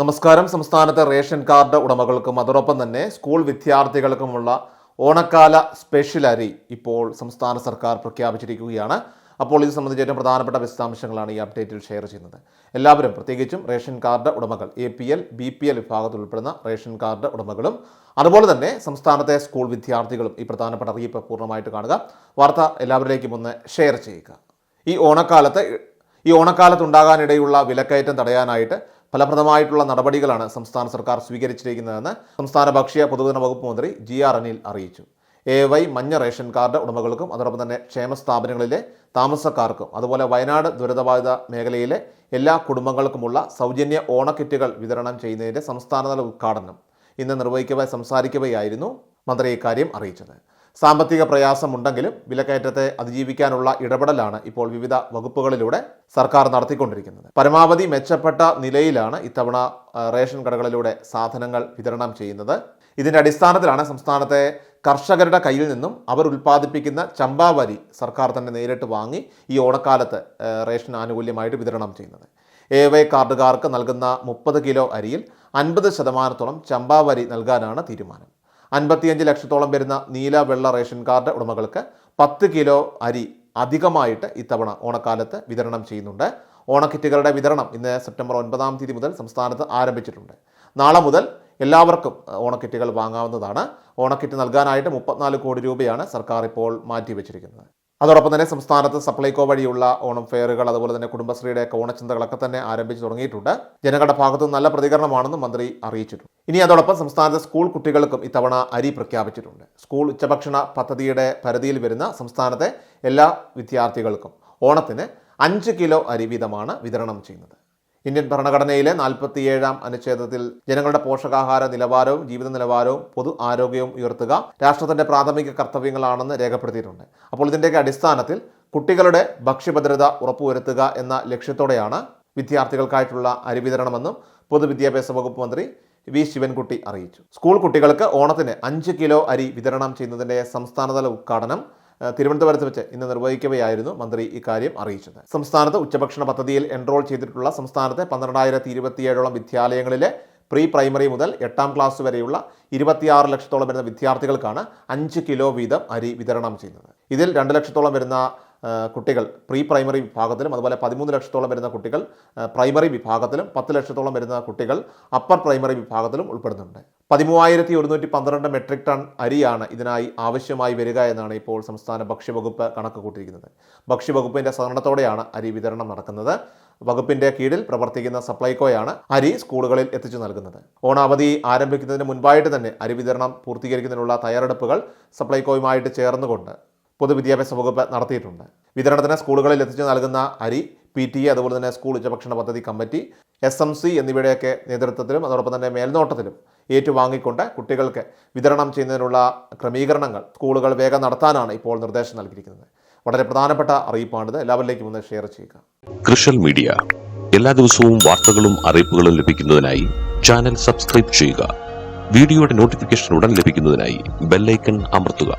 നമസ്കാരം. സംസ്ഥാനത്തെ ration card ഉടമകൾക്കും അതോടൊപ്പം തന്നെ സ്കൂൾ വിദ്യാർത്ഥികൾക്കുമുള്ള ഓണക്കാല സ്പെഷ്യൽ അരി ഇപ്പോൾ സംസ്ഥാന സർക്കാർ പ്രഖ്യാപിച്ചിരിക്കുകയാണ്. അപ്പോൾ ഇത് സംബന്ധിച്ച് ഏറ്റവും പ്രധാനപ്പെട്ട വിശദാംശങ്ങളാണ് ഈ അപ്ഡേറ്റിൽ ഷെയർ ചെയ്യുന്നത്. എല്ലാവരും പ്രത്യേകിച്ചും റേഷൻ കാർഡ് ഉടമകൾ A P L B P L വിഭാഗത്തിൽ ഉൾപ്പെടുന്ന റേഷൻ കാർഡ് ഉടമകളും അതുപോലെ തന്നെ സംസ്ഥാനത്തെ സ്കൂൾ വിദ്യാർത്ഥികളും ഈ പ്രധാനപ്പെട്ട അറിയിപ്പ് പൂർണമായിട്ട് കാണുക. വാർത്ത എല്ലാവരിലേക്കും ഒന്ന് ഷെയർ ചെയ്യുക. ഈ ഓണക്കാലത്ത് ഈ ഓണക്കാലത്ത് ഉണ്ടാകാനിടയുള്ള വിലക്കയറ്റം തടയാനായിട്ട് ഫലപ്രദമായിട്ടുള്ള നടപടികളാണ് സംസ്ഥാന സർക്കാർ സ്വീകരിച്ചിരിക്കുന്നതെന്ന് സംസ്ഥാന ഭക്ഷ്യ പൊതുജന വകുപ്പ് മന്ത്രി ജി ആർ അനിൽ അറിയിച്ചു. എ വൈ മഞ്ഞ റേഷൻ കാർഡ് ഉടമകൾക്കും അതോടൊപ്പം തന്നെ ക്ഷേമ സ്ഥാപനങ്ങളിലെ താമസക്കാർക്കും അതുപോലെ വയനാട് ദുരിതബാധിത മേഖലയിലെ എല്ലാ കുടുംബങ്ങൾക്കുമുള്ള സൗജന്യ ഓണക്കിറ്റുകൾ വിതരണം ചെയ്യുന്നതിന്റെ സംസ്ഥാനതല ഉദ്ഘാടനം ഇന്ന് നിർവഹിക്കവെ സംസാരിക്കവെയായിരുന്നു മന്ത്രി ഇക്കാര്യം അറിയിച്ചത്. സാമ്പത്തിക പ്രയാസമുണ്ടെങ്കിലും വിലക്കയറ്റത്തെ അതിജീവിക്കാനുള്ള ഇടപെടലാണ് ഇപ്പോൾ വിവിധ വകുപ്പുകളിലൂടെ സർക്കാർ നടത്തിക്കൊണ്ടിരിക്കുന്നത്. പരമാവധി മെച്ചപ്പെട്ട നിലയിലാണ് ഇത്തവണ റേഷൻ കടകളിലൂടെ സാധനങ്ങൾ വിതരണം ചെയ്യുന്നത്. ഇതിന്റെ അടിസ്ഥാനത്തിലാണ് സംസ്ഥാനത്തെ കർഷകരുടെ കയ്യിൽ നിന്നും അവർ ഉൽപ്പാദിപ്പിക്കുന്ന ചമ്പാവരി സർക്കാർ തന്നെ നേരിട്ട് വാങ്ങി ഈ ഓണക്കാലത്ത് റേഷൻ ആനുകൂല്യമായിട്ട് വിതരണം ചെയ്യുന്നത്. എ വൈ കാർഡുകാർക്ക് നൽകുന്ന മുപ്പത് കിലോ അരിയിൽ അൻപത് ശതമാനത്തോളം ചമ്പാവരി നൽകാനാണ് തീരുമാനം. അൻപത്തിയഞ്ച് ലക്ഷത്തോളം വരുന്ന നീല വെള്ള റേഷൻ കാർഡ് ഉടമകൾക്ക് പത്ത് കിലോ അരി അധികമായിട്ട് ഇത്തവണ ഓണക്കാലത്ത് വിതരണം ചെയ്യുന്നുണ്ട്. ഓണക്കിറ്റുകളുടെ വിതരണം ഇന്ന് സെപ്റ്റംബർ ഒൻപതാം തീയതി മുതൽ സംസ്ഥാനത്ത് ആരംഭിച്ചിട്ടുണ്ട്. നാളെ മുതൽ എല്ലാവർക്കും ഓണക്കിറ്റുകൾ വാങ്ങാവുന്നതാണ്. ഓണക്കിറ്റ് നൽകാനായിട്ട് മുപ്പത്തിനാല് കോടി രൂപയാണ് സർക്കാർ ഇപ്പോൾ മാറ്റിവെച്ചിരിക്കുന്നത്. അതോടൊപ്പം തന്നെ സംസ്ഥാനത്ത് സപ്ലൈകോ വഴിയുള്ള ഓണം ഫെയറുകൾ അതുപോലെ തന്നെ കുടുംബശ്രീയുടെ ഓണച്ചന്തകളൊക്കെ തന്നെ ആരംഭിച്ചു തുടങ്ങിയിട്ടുണ്ട്. ജനങ്ങളുടെ ഭാഗത്തു നല്ല പ്രതികരണമാണെന്ന് മന്ത്രി അറിയിച്ചിട്ടുണ്ട്. ഇനി അതോടൊപ്പം സംസ്ഥാനത്തെ സ്കൂൾ കുട്ടികൾക്കും ഇത്തവണ അരി പ്രഖ്യാപിച്ചിട്ടുണ്ട്. സ്കൂൾ ഉച്ചഭക്ഷണ പദ്ധതിയുടെ പരിധിയിൽ വരുന്ന സംസ്ഥാനത്തെ എല്ലാ വിദ്യാർത്ഥികൾക്കും ഓണത്തിന് അഞ്ച് കിലോ അരി വീതമാണ് വിതരണം ചെയ്യുന്നത്. ഇന്ത്യൻ ഭരണഘടനയിലെ നാൽപ്പത്തിയേഴാം അനുച്ഛേദത്തിൽ ജനങ്ങളുടെ പോഷകാഹാര നിലവാരവും ജീവിത നിലവാരവും പൊതു ആരോഗ്യവും ഉയർത്തുക രാഷ്ട്രത്തിന്റെ പ്രാഥമിക കർത്തവ്യങ്ങളാണെന്ന് രേഖപ്പെടുത്തിയിട്ടുണ്ട്. അപ്പോൾ ഇതിന്റെയൊക്കെ അടിസ്ഥാനത്തിൽ കുട്ടികളുടെ ഭക്ഷ്യഭദ്രത ഉറപ്പുവരുത്തുക എന്ന ലക്ഷ്യത്തോടെയാണ് വിദ്യാർത്ഥികൾക്കായിട്ടുള്ള അരിവിതരണമെന്നും പൊതുവിദ്യാഭ്യാസ വകുപ്പ് മന്ത്രി വി. ശിവൻകുട്ടി അറിയിച്ചു. സ്കൂൾ കുട്ടികൾക്ക് ഓണത്തിന് അഞ്ച് കിലോ അരി വിതരണം ചെയ്യുന്നതിന്റെ സംസ്ഥാനതല ഉദ്ഘാടനം തിരുവനന്തപുരത്ത് വെച്ച് ഇന്ന് നിർവഹിക്കവെയായിരുന്നു മന്ത്രി ഇക്കാര്യം അറിയിച്ചത്. സംസ്ഥാനത്ത് ഉച്ചഭക്ഷണ പദ്ധതിയിൽ എൻറോൾ ചെയ്തിട്ടുള്ള സംസ്ഥാനത്തെ പന്ത്രണ്ടായിരത്തി ഇരുപത്തിയേഴോളം വിദ്യാലയങ്ങളിലെ പ്രീ പ്രൈമറി മുതൽ എട്ടാം ക്ലാസ് വരെയുള്ള ഇരുപത്തിയാറ് ലക്ഷത്തോളം വരുന്ന വിദ്യാർത്ഥികൾക്കാണ് അഞ്ച് കിലോ വീതം അരി വിതരണം ചെയ്യുന്നത്. ഇതിൽ രണ്ട് ലക്ഷത്തോളം വരുന്ന കുട്ടികൾ പ്രീ പ്രൈമറി വിഭാഗത്തിലും അതുപോലെ പതിമൂന്ന് ലക്ഷത്തോളം വരുന്ന കുട്ടികൾ പ്രൈമറി വിഭാഗത്തിലും പത്ത് ലക്ഷത്തോളം വരുന്ന കുട്ടികൾ അപ്പർ പ്രൈമറി വിഭാഗത്തിലും ഉൾപ്പെടുന്നുണ്ട്. പതിമൂവായിരത്തി ഒരുന്നൂറ്റി പന്ത്രണ്ട് മെട്രിക് ടൺ അരിയാണ് ഇതിനായി ആവശ്യമായി വരിക എന്നാണ് ഇപ്പോൾ സംസ്ഥാന ഭക്ഷ്യവകുപ്പ് കണക്ക് കൂട്ടിയിരിക്കുന്നത് ഭക്ഷ്യവകുപ്പിന്റെ സഹകരണത്തോടെയാണ് അരി വിതരണം നടക്കുന്നത്. വകുപ്പിന്റെ കീഴിൽ പ്രവർത്തിക്കുന്ന സപ്ലൈകോയാണ് അരി സ്കൂളുകളിൽ എത്തിച്ചു നൽകുന്നത്. ഓണാവധി ആരംഭിക്കുന്നതിന് മുൻപായിട്ട് തന്നെ അരി വിതരണം പൂർത്തീകരിക്കുന്നതിനുള്ള തയ്യാറെടുപ്പുകൾ സപ്ലൈകോയുമായിട്ട് ചേർന്നുകൊണ്ട് പൊതുവിദ്യാഭ്യാസ വകുപ്പ് നടത്തിയിട്ടുണ്ട്. വിതരണത്തിന് സ്കൂളുകളിൽ എത്തിച്ചു നൽകുന്ന അരി പി ടി എ അതുപോലെ തന്നെ സ്കൂൾ ഉച്ചഭക്ഷണ പദ്ധതി കമ്മിറ്റി എസ് എം സി എന്നിവയുടെയൊക്കെ നേതൃത്വത്തിലും അതോടൊപ്പം തന്നെ മേൽനോട്ടത്തിലും ഏറ്റുവാങ്ങിക്കൊണ്ട് കുട്ടികൾക്ക് വിതരണം ചെയ്യുന്നതിനുള്ള ക്രമീകരണങ്ങൾ സ്കൂളുകൾ വേഗം നടത്താനാണ് ഇപ്പോൾ നിർദ്ദേശം നൽകിയിരിക്കുന്നത്. വളരെ പ്രധാനപ്പെട്ട അറിയിപ്പാണിത്. എല്ലാവരിലേക്കും ഒന്ന് ഷെയർ ചെയ്യുക. കൃഷൽ മീഡിയ. എല്ലാ ദിവസവും വാർത്തകളും അറിയിപ്പുകളും ലഭിക്കുന്നതിനായി ചാനൽ സബ്സ്ക്രൈബ് ചെയ്യുക. വീഡിയോയുടെ നോട്ടിഫിക്കേഷൻ ഉടൻ ലഭിക്കുന്നതിനായി ബെല്ലൈക്കൺ അമർത്തുക.